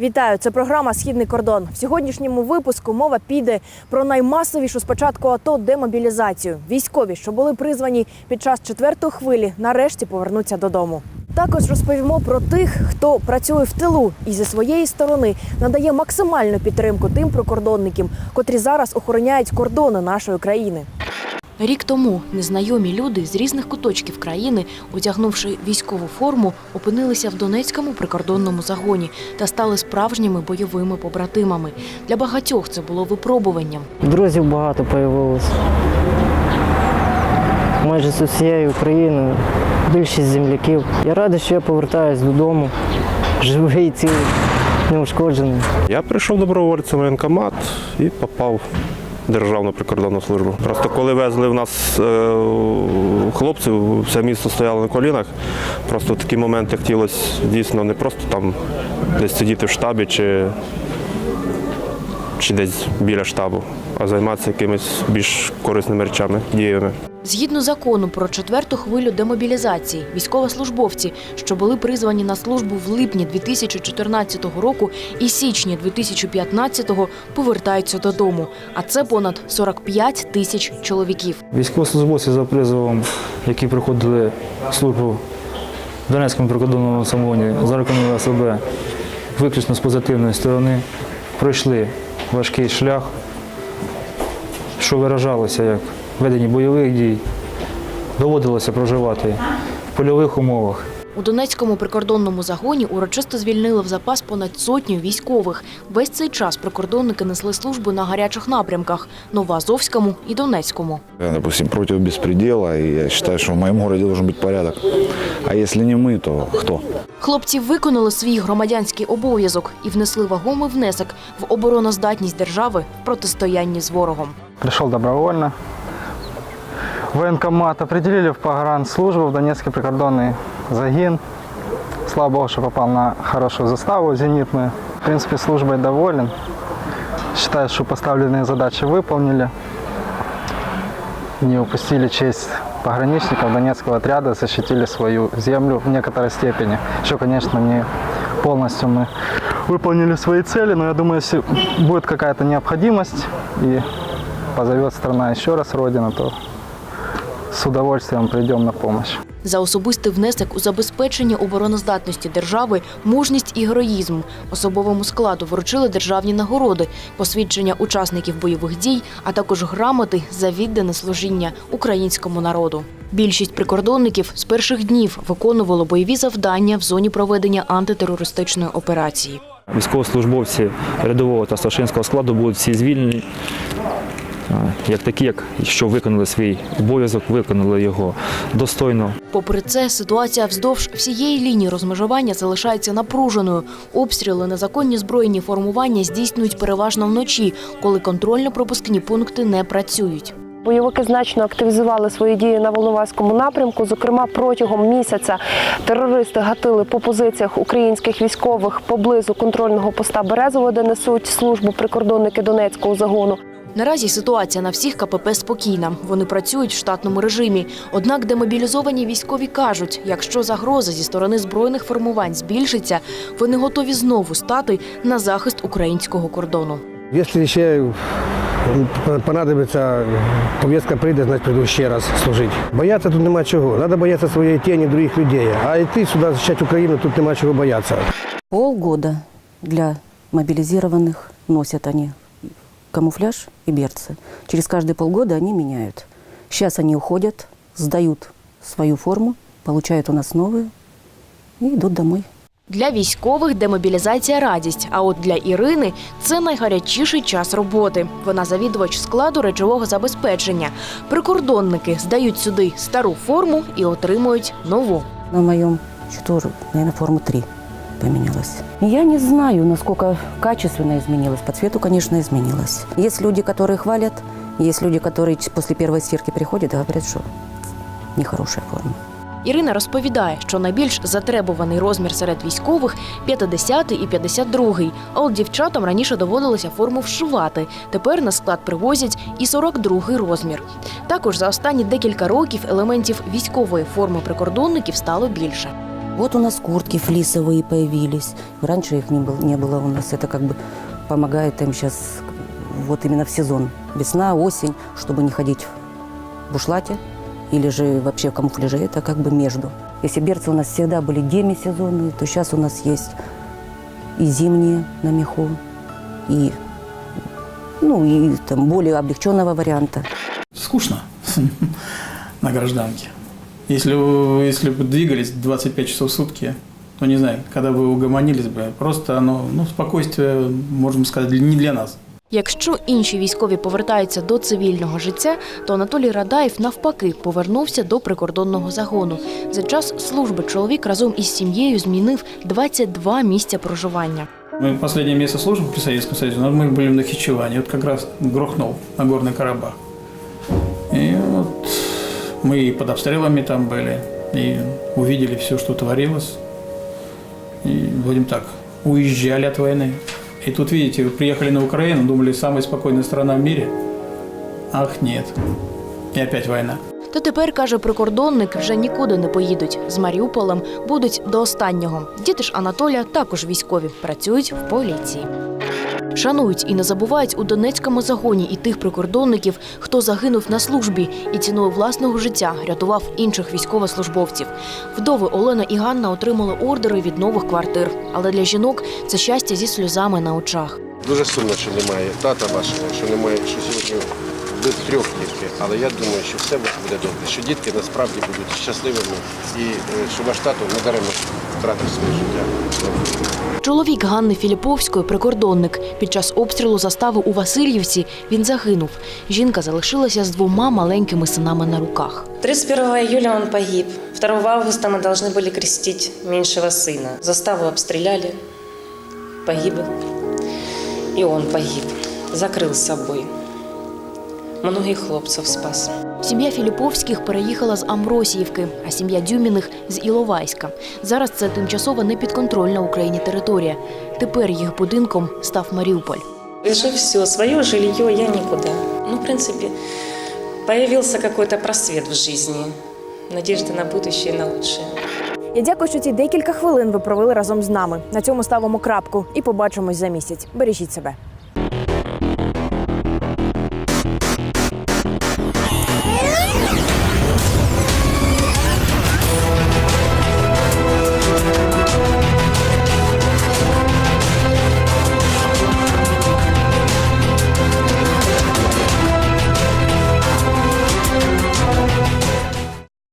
Вітаю! Це програма Східний кордон. В сьогоднішньому випуску мова піде про наймасовішу спочатку АТО демобілізацію. Військові, що були призвані під час четвертої хвилі, нарешті повернуться додому. Також розповімо про тих, хто працює в тилу і зі своєї сторони надає максимальну підтримку тим прикордонникам, котрі зараз охороняють кордони нашої країни. Рік тому незнайомі люди з різних куточків країни, одягнувши військову форму, опинилися в Донецькому прикордонному загоні та стали справжніми бойовими побратимами. Для багатьох це було випробуванням. Друзів багато появилось. Майже з усієї України, більшість земляків. Я радий, що я повертаюсь додому, живий, цілий, неушкоджений. Я прийшов добровольцем в воєнкомат і попав Державну прикордонну службу. Просто коли везли в нас е, хлопців, все місто стояло на колінах. Просто в такі моменти хотілося дійсно не просто там десь сидіти в штабі чи, чи десь біля штабу, а займатися якимись більш корисними речами, діями. Згідно закону про четверту хвилю демобілізації, військовослужбовці, що були призвані на службу в липні 2014 року і січні 2015 повертаються додому. А це понад 45 тисяч чоловіків. Військовослужбовці за призовом, які проходили службу в Донецькому прикордонному самогоні, зарекомендували себе виключно з позитивної сторони, пройшли важкий шлях, що виражалося як ведення бойових дій, доводилося проживати в польових умовах. У Донецькому прикордонному загоні урочисто звільнили в запас понад сотню військових. Весь цей час прикордонники несли службу на гарячих напрямках – Новоазовському і Донецькому. Я, допустим, против беспредела, и я считаю, что в моем городе должен быть порядок. А если не мы, то кто? Хлопці виконали свій громадянський обов'язок і внесли вагомий внесок в обороноздатність держави в протистоянні з ворогом. Пришел добровольно. Военкомат определили в погранслужбу в Донецкий прикордонный загин. Слава богу, что попал на хорошую заставу зенитную. В принципе, службой доволен. Считаю, что поставленные задачи выполнили. Не упустили честь пограничников Донецкого отряда, защитили свою землю в некоторой степени. Еще, конечно, не полностью мы выполнили свои цели, но я думаю, если будет какая-то необходимость и позовет страна еще раз Родина, то с удовольствием придем на помощь. За особистий внесок у забезпечення обороноздатності держави, мужність і героїзм особовому складу вручили державні нагороди, посвідчення учасників бойових дій, а також грамоти за віддане служіння українському народу. Більшість прикордонників з перших днів виконувало бойові завдання в зоні проведення антитерористичної операції. Військовослужбовці рядового та старшинського складу будуть всі звільнені, як такі, як що виконали свій обов'язок, виконали його достойно. Попри це, ситуація вздовж всієї лінії розмежування залишається напруженою. Обстріли незаконні збройні формування здійснюють переважно вночі, коли контрольно-пропускні пункти не працюють. Бойовики значно активізували свої дії на Волноваському напрямку. Зокрема, протягом місяця терористи гатили по позиціях українських військових поблизу контрольного поста Березово, де несуть службу прикордонники Донецького загону. Наразі ситуація на всіх КПП спокійна. Вони працюють в штатному режимі. Однак демобілізовані військові кажуть, якщо загроза зі сторони збройних формувань збільшиться, вони готові знову стати на захист українського кордону. Якщо ще понадобиться, повістка прийде, значить прийду ще раз служити. Боятися тут нема чого. Треба боятися своєї тіні, других людей. А йти сюди захищати Україну, тут нема чого боятися. Полгода для мобилизированных носят они камуфляж и берцы. Через каждые полгода они меняют. Сейчас они уходят, сдают свою форму, получают у нас новую и идут домой. Для військових демобілізація радість. А от для Ірини це найгарячіший час роботи. Вона завідувач складу речового забезпечення. Прикордонники здають сюди стару форму і отримують нову. На моем счету, наверное, форма 3 поменялась. Я не знаю, насколько качественно изменилась. По цвету, конечно, изменилась. Есть люди, которые хвалят, есть люди, которые после первой стирки приходят и говорят, что нехорошая форма. Ірина розповідає, що найбільш затребуваний розмір серед військових 50 і 52. А от дівчатам раніше доводилося форму вшивати. Тепер на склад привозять і 42 розмір. Також за останні декілька років елементів військової форми прикордонників стало більше. Вот у нас куртки флисовые появились. Раньше их не было, не было у нас. Это как бы помогает им сейчас вот именно в сезон. Весна, осень, чтобы не ходить в бушлате или же вообще в камуфляже. Это как бы между. Если берцы у нас всегда были демисезонные, то сейчас у нас есть и зимние на меху, и, ну, и там более облегченного варианта. Скучно на гражданке. Если, вы- если бы двигались 25 часов в сутки, то не знаю, когда вы угомонились бы, просто оно, ну, спокойствие, можем сказать, не для нас. Якщо інші військові повертаються до цивільного життя, то Анатолій Радаєв навпаки повернувся до прикордонного загону. За час служби чоловік разом із сім'єю змінив 22 місця проживання. Мы последнее место службы при Советском Союзе, но мы были в Нахичеване, вот как раз грохнул на Горный Карабах. И вот мы и под обстрелами там были, и увидели все, что творилось. И, будем так, уезжали от войны. И тут, видите, вы приехали на Украину, думали, самая спокойная страна в мире. Ах, нет. И опять война. Та тепер, каже прикордонник, вже нікуди не поїдуть. З Маріуполем будуть до останнього. Діти ж Анатолія також військові, працюють в поліції. Шанують і не забувають у Донецькому загоні і тих прикордонників, хто загинув на службі і ціною власного життя рятував інших військовослужбовців. Вдови Олена і Ганна отримали ордери від нових квартир. Але для жінок це щастя зі сльозами на очах. Дуже сумно, що немає тата вашого, що немає, що сьогодні вбив трьох дітки. Але я думаю, що все буде добре, що дітки насправді будуть щасливими і е, що ваш тато не даремно втратив своє життя. Чоловік Ганни Філіповської прикордонник. Під час обстрілу застави у Васильівці він загинув. Жінка залишилася з двома маленькими синами на руках. 31 июля он погиб. 2 августа мы должны были крестить меньшего сына. Заставу обстреляли, погиб. И он погиб. Закрыл с собой. Многих хлопцев спас. Сім'я Філіповських переїхала з Амросіївки, а сім'я Дюміних з Іловайська. Зараз це тимчасова непідконтрольна Україні територія. Тепер їх будинком став Маріуполь. Уже все, свое жилье я никуда. Ну, в принципе, появился какой-то просвет в жизни. Надежда на будущее, на лучшее. Я дякую, що ці декілька хвилин ви провели разом з нами. На цьому ставимо крапку і побачимось за місяць. Бережіть себе.